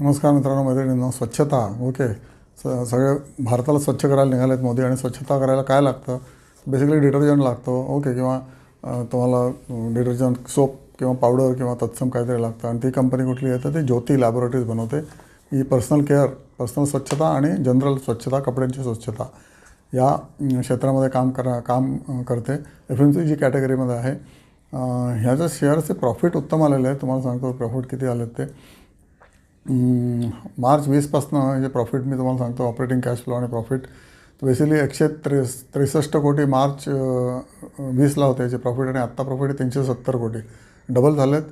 नमस्कार मित्रांनो मैत्रिणींनो स्वच्छता. ओके. स सगळे भारताला स्वच्छ करायला निघालेत मोदी आणि स्वच्छता करायला काय लागतं? बेसिकली डिटर्जंट लागतो. ओके. किंवा तुम्हाला डिटर्जंट सोप किंवा पावडर किंवा तत्सम काहीतरी लागतं. आणि ती कंपनी कुठली आहे? तर ती ज्योती लॅबोरेटरीज बनवते. ही पर्सनल केअर पर्सनल स्वच्छता आणि जनरल स्वच्छता कपड्यांची स्वच्छता. या क्षेत्रामध्ये काम करा काम करते. एफ एम सी जी कॅटेगरीमध्ये आहे. ह्याच्या शेअरचे प्रॉफिट उत्तम आलेले आहे तुम्हाला सांगतो प्रॉफिट किती आले ते. मार्च वीसपासनं जे प्रॉफिट मी तुम्हाला सांगतो ऑपरेटिंग कॅश फ्लो आणि प्रॉफिट बेसिकली एकशे त्रेस त्रेसष्ट कोटी मार्च वीसला होते याचे प्रॉफिट आणि आत्ता प्रॉफिट तीनशे सत्तर कोटी. डबल झालेत.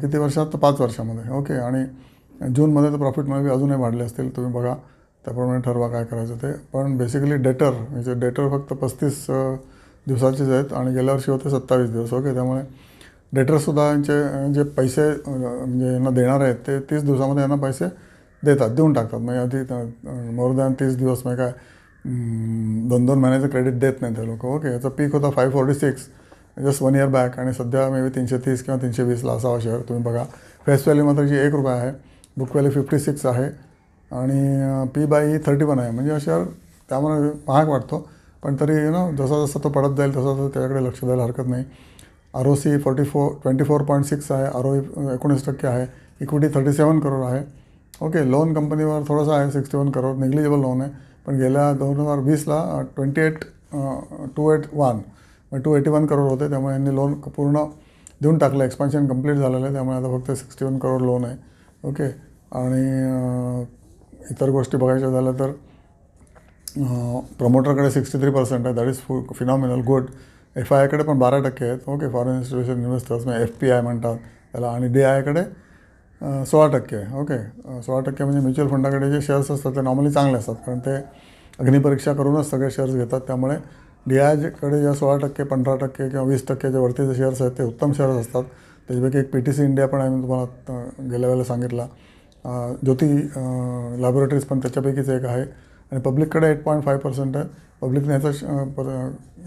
किती वर्षात? तर पाच वर्षामध्ये. ओके आणि जूनमध्ये तर प्रॉफिटमध्ये अजूनही वाढले असतील तुम्ही बघा. त्याप्रमाणे ठरवा काय करायचं ते. पण बेसिकली डेटर म्हणजे डेटर फक्त पस्तीस दिवसाचेच आहेत आणि गेल्या वर्षी होते सत्तावीस दिवस. ओके त्यामुळे डेटरसुद्धा यांचे जे पैसे म्हणजे यांना देणार आहेत ते तीस दिवसामध्ये यांना पैसे देतात देऊन टाकतात. म्हणजे आधी मोर दॅन तीस दिवस म्हणजे काय दोन दोन महिन्याचं क्रेडिट देत नाही ते लोक. ओके याचा पीक होता five forty six just one year back आणि सध्या मे बी तीनशे तीस किंवा तीनशे वीसला असावा शेअर तुम्ही बघा फेस व्हॅल्यू मात्र जी एक रुपये आहे बुक व्हॅल्यू फिफ्टी सिक्स आहे. आणि P by he thirty one आहे. म्हणजे हा शेअर त्यामुळे महाग वाटतो. पण तरी यु नो जसा जसा तो पडत जाईल तसं तसं त्याच्याकडे लक्ष द्यायला हरकत नाही. R O C forty four twenty four point six आहे आर ओ एकोणीस टक्के आहे इक्विटी थर्टी सेवन करोड आहे. ओके लोन कंपनीवर थोडंसं आहे sixty one crore negligible loan आहे. पण गेल्या दोन हजार वीसला twenty eight two eight one two eighty one crore होते त्यामुळे यांनी लोन पूर्ण देऊन टाकलं एक्सपान्शन कंप्लीट झालेलं आहे त्यामुळे आता फक्त सिक्स्टी वन करोड लोन आहे. ओके आणि इतर गोष्टी बघायच्या झाल्या तर प्रमोटरकडे सिक्स्टी थ्री पर्सेंट आहे दॅट इज फु फिनॉमिनल गुड एफ आय आयकडे पण बारा टक्के आहेत. ओके फॉरेन इन्स्टिट्यूशन इन्व्हेस्टर्स म्हणजे एफ पी आय म्हणतात. त्याला आणि डी आयकडे सोळा टक्के. ओके सोळा टक्के म्हणजे म्युच्युअल फंडाकडे जे शेअर्स असतात ते नॉर्मली चांगले असतात. कारण ते अग्निपरीक्षा करूनच सगळे शेअर्स घेतात. त्यामुळे डी आयकडे ज्या सोळा टक्के पंधरा टक्के किंवा वीस टक्के जे वरती जे शेअर्स आहेत ते उत्तम शेअर्स असतात. त्याच्यापैकी एक पी टी सी इंडिया पण आहे मी तुम्हाला गेल्या वेळेला सांगितला. ज्योती लॅबोरेटरीज पण त्याच्यापैकीच एक आहे. आणि पब्लिककडे एट पॉईंट फाय पर्सेंट आहे पब्लिकने याचं पर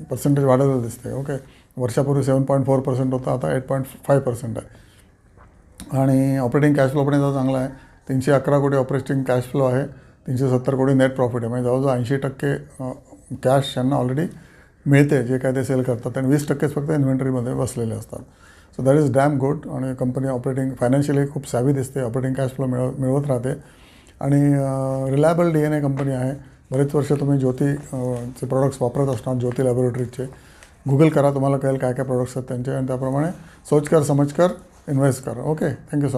पर्सेंटेज वाढलेलं दिसते ओके वर्षापूर्वी सेवन पॉईंट फोर पर्सेंट होता आता एट पॉईंट फाय पर्सेंट आहे. आणि ऑपरेटिंग कॅश फ्लो पण याचा चांगला आहे. तीनशे अकरा कोटी ऑपरेटिंग कॅश फ्लो आहे. तीनशे सत्तर कोटी नेट प्रॉफिट आहे. म्हणजे जवळजवळ ऐंशी टक्के कॅश त्यांना ऑलरेडी मिळते जे काय ते सेल करतात. आणि वीस टक्केच फक्त इन्व्हेंटरीमध्ये बसलेले असतात. So that is damn good आणि कंपनी ऑपरेटिंग फायनान्शियली खूप सॅवी दिसते. ऑपरेटिंग कॅश फ्लो मिळव मिळवत राहते. आणि reliable D N A company आहे. बरेच वर्ष तुम्ही ज्योती चे प्रोडक्ट्स वापरत असणार ज्योती लॅबोरेटरीजचे गुगल करा तुम्हाला कळेल काय काय प्रोडक्ट्स आहेत त्यांचे. आणि त्याप्रमाणे सोच कर समज कर इन्व्हेस्ट कर. Okay thank you so much